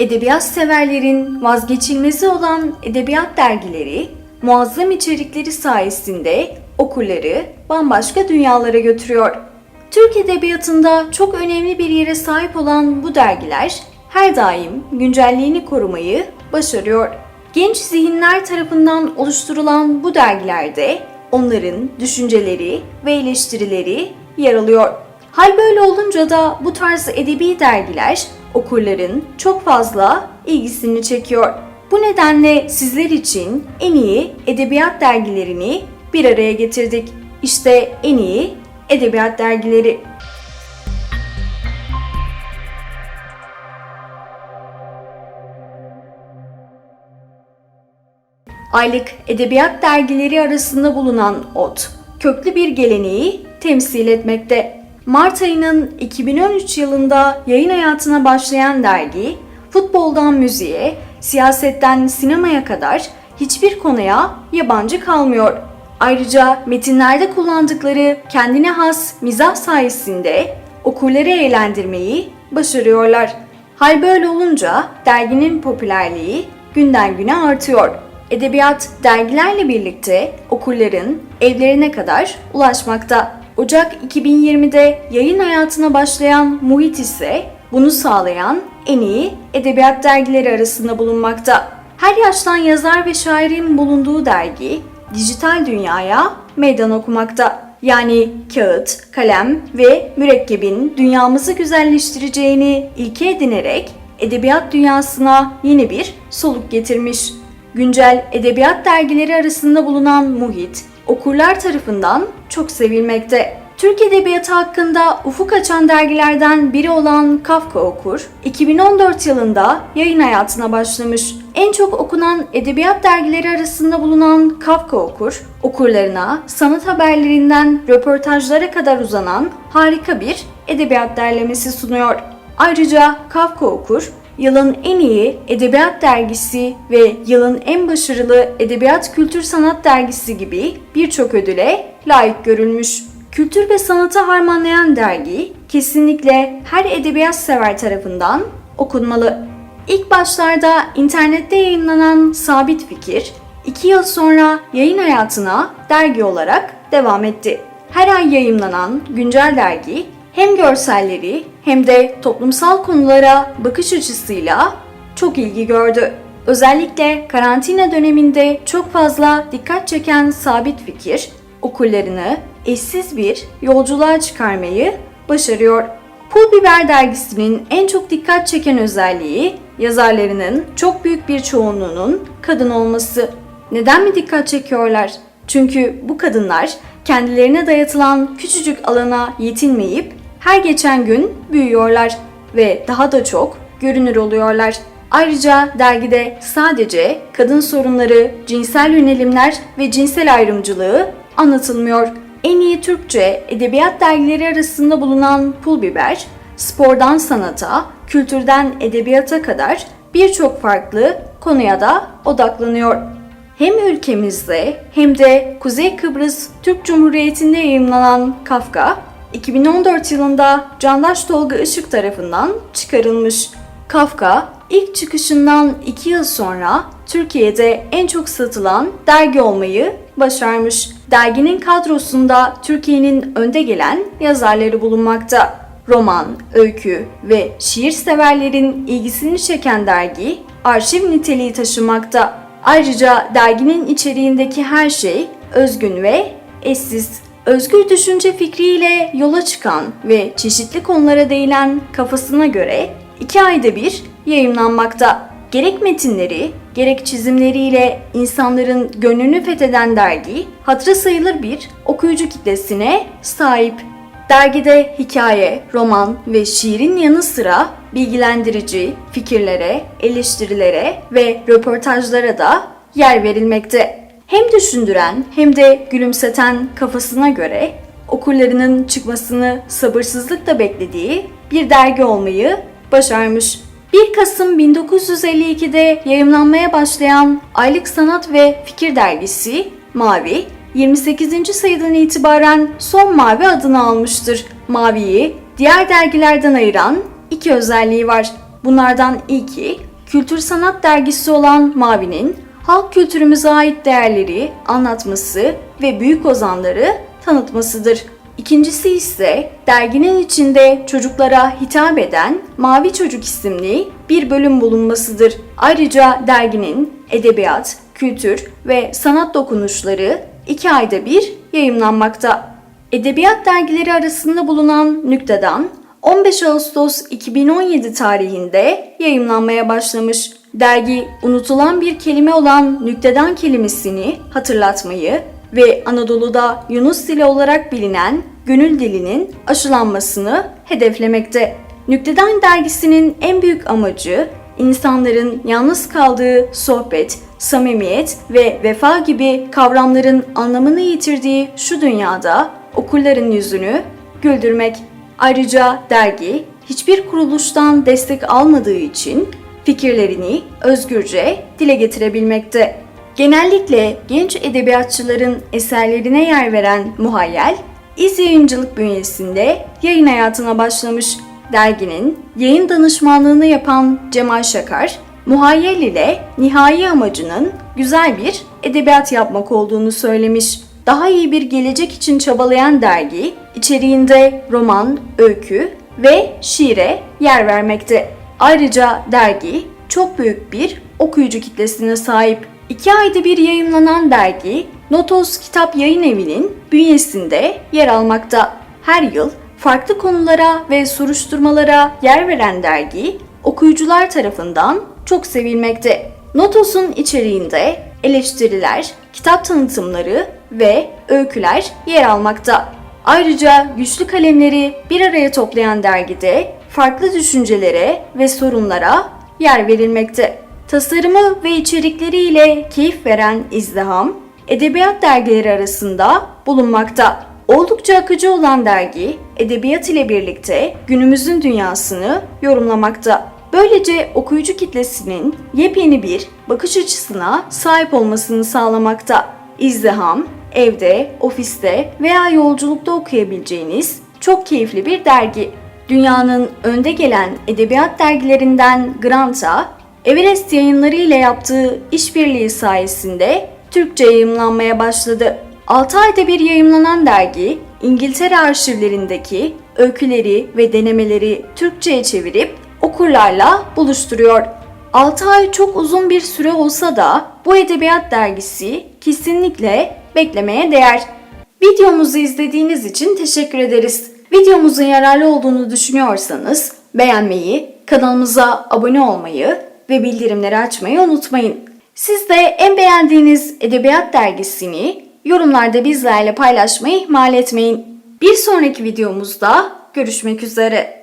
Edebiyat severlerin vazgeçilmezi olan edebiyat dergileri, muazzam içerikleri sayesinde okurları bambaşka dünyalara götürüyor. Türk edebiyatında çok önemli bir yere sahip olan bu dergiler her daim güncelliğini korumayı başarıyor. Genç zihinler tarafından oluşturulan bu dergilerde onların düşünceleri ve eleştirileri yer alıyor. Hal böyle olunca da bu tarz edebi dergiler okurların çok fazla ilgisini çekiyor. Bu nedenle sizler için en iyi edebiyat dergilerini bir araya getirdik. İşte en iyi edebiyat dergileri. Aylık edebiyat dergileri arasında bulunan OT, köklü bir geleneği temsil etmekte. Mart ayının 2013 yılında yayın hayatına başlayan dergi, futboldan müziğe, siyasetten sinemaya kadar hiçbir konuya yabancı kalmıyor. Ayrıca metinlerde kullandıkları kendine has mizah sayesinde okurları eğlendirmeyi başarıyorlar. Hal böyle olunca derginin popülerliği günden güne artıyor. Edebiyat dergilerle birlikte okurların evlerine kadar ulaşmakta. Ocak 2020'de yayın hayatına başlayan Muhit ise bunu sağlayan en iyi edebiyat dergileri arasında bulunmakta. Her yaştan yazar ve şairin bulunduğu dergi dijital dünyaya meydan okumakta. Yani kağıt, kalem ve mürekkebin dünyamızı güzelleştireceğini ilke edinerek edebiyat dünyasına yeni bir soluk getirmiş. Güncel edebiyat dergileri arasında bulunan Muhit, okurlar tarafından çok sevilmekte. Türk Edebiyatı hakkında ufuk açan dergilerden biri olan Kafka Okur, 2014 yılında yayın hayatına başlamış. En çok okunan edebiyat dergileri arasında bulunan Kafka Okur, okurlarına sanat haberlerinden röportajlara kadar uzanan harika bir edebiyat derlemesi sunuyor. Ayrıca Kafka Okur, yılın en iyi edebiyat dergisi ve yılın en başarılı edebiyat kültür sanat dergisi gibi birçok ödüle layık görülmüş. Kültür ve sanatı harmanlayan dergi kesinlikle her edebiyat sever tarafından okunmalı. İlk başlarda internette yayınlanan Sabit Fikir, 2 yıl sonra yayın hayatına dergi olarak devam etti. Her ay yayımlanan güncel dergi hem görselleri hem de toplumsal konulara bakış açısıyla çok ilgi gördü. Özellikle karantina döneminde çok fazla dikkat çeken sabit fikir okurlarını eşsiz bir yolculuğa çıkarmayı başarıyor. Pul Biber dergisinin en çok dikkat çeken özelliği yazarlarının çok büyük bir çoğunluğunun kadın olması. Neden mi dikkat çekiyorlar? Çünkü bu kadınlar kendilerine dayatılan küçücük alana yetinmeyip her geçen gün büyüyorlar ve daha da çok görünür oluyorlar. Ayrıca dergide sadece kadın sorunları, cinsel yönelimler ve cinsel ayrımcılığı anlatılmıyor. En iyi Türkçe edebiyat dergileri arasında bulunan Pul Biber, spordan sanata, kültürden edebiyata kadar birçok farklı konuya da odaklanıyor. Hem ülkemizde hem de Kuzey Kıbrıs Türk Cumhuriyeti'nde yayımlanan Kafka, 2014 yılında Candaş Tolga Işık tarafından çıkarılmış. Kafka ilk çıkışından 2 yıl sonra Türkiye'de en çok satılan dergi olmayı başarmış. Derginin kadrosunda Türkiye'nin önde gelen yazarları bulunmakta. Roman, öykü ve şiir severlerin ilgisini çeken dergi arşiv niteliği taşımakta. Ayrıca derginin içeriğindeki her şey özgün ve eşsiz. Özgür düşünce fikriyle yola çıkan ve çeşitli konulara değinen kafasına göre iki ayda bir yayımlanmakta. Gerek metinleri, gerek çizimleriyle insanların gönlünü fetheden dergi, hatırı sayılır bir okuyucu kitlesine sahip. Dergide hikaye, roman ve şiirin yanı sıra bilgilendirici fikirlere, eleştirilere ve röportajlara da yer verilmekte. Hem düşündüren hem de gülümseten kafasına göre okurlarının çıkmasını sabırsızlıkla beklediği bir dergi olmayı başarmış. 1 Kasım 1952'de yayımlanmaya başlayan Aylık Sanat ve Fikir Dergisi Mavi, 28. sayıdan itibaren Son Mavi adını almıştır. Mavi'yi diğer dergilerden ayıran iki özelliği var. Bunlardan ilki kültür sanat dergisi olan Mavi'nin halk kültürümüze ait değerleri anlatması ve büyük ozanları tanıtmasıdır. İkincisi ise derginin içinde çocuklara hitap eden Mavi Çocuk isimli bir bölüm bulunmasıdır. Ayrıca derginin edebiyat, kültür ve sanat dokunuşları iki ayda bir yayımlanmakta. Edebiyat dergileri arasında bulunan Nükte'den 15 Ağustos 2017 tarihinde yayımlanmaya başlamış. Dergi unutulan bir kelime olan nükteden kelimesini hatırlatmayı ve Anadolu'da Yunus dili olarak bilinen gönül dilinin aşılanmasını hedeflemekte. Nükteden dergisinin en büyük amacı insanların yalnız kaldığı sohbet, samimiyet ve vefa gibi kavramların anlamını yitirdiği şu dünyada okulların yüzünü güldürmek. Ayrıca dergi hiçbir kuruluştan destek almadığı için fikirlerini özgürce dile getirebilmekte. Genellikle genç edebiyatçıların eserlerine yer veren Muhayyel, İz Yayıncılık bünyesinde yayın hayatına başlamış. Derginin yayın danışmanlığını yapan Cemal Şakar, Muhayyel ile nihai amacının güzel bir edebiyat yapmak olduğunu söylemiş. Daha iyi bir gelecek için çabalayan dergi, içeriğinde roman, öykü ve şiire yer vermekte. Ayrıca dergi çok büyük bir okuyucu kitlesine sahip. İki ayda bir yayımlanan dergi, Notos Kitap Yayın Evi'nin bünyesinde yer almakta. Her yıl farklı konulara ve soruşturmalara yer veren dergi, okuyucular tarafından çok sevilmekte. Notos'un içeriğinde eleştiriler, kitap tanıtımları ve öyküler yer almakta. Ayrıca güçlü kalemleri bir araya toplayan dergide farklı düşüncelere ve sorunlara yer verilmekte. Tasarımı ve içerikleriyle keyif veren izdiham, edebiyat dergileri arasında bulunmakta. Oldukça akıcı olan dergi, edebiyat ile birlikte günümüzün dünyasını yorumlamakta. Böylece okuyucu kitlesinin yepyeni bir bakış açısına sahip olmasını sağlamakta. İzdiham, evde, ofiste veya yolculukta okuyabileceğiniz çok keyifli bir dergi. Dünyanın önde gelen edebiyat dergilerinden Grant'a, Everest yayınları ile yaptığı işbirliği sayesinde Türkçe yayımlanmaya başladı. 6 ayda bir yayımlanan dergi, İngiltere arşivlerindeki öyküleri ve denemeleri Türkçe'ye çevirip okurlarla buluşturuyor. 6 ay çok uzun bir süre olsa da bu edebiyat dergisi kesinlikle beklemeye değer. Videomuzu izlediğiniz için teşekkür ederiz. Videomuzun yararlı olduğunu düşünüyorsanız beğenmeyi, kanalımıza abone olmayı ve bildirimleri açmayı unutmayın. Siz de en beğendiğiniz edebiyat dergisini yorumlarda bizlerle paylaşmayı ihmal etmeyin. Bir sonraki videomuzda görüşmek üzere.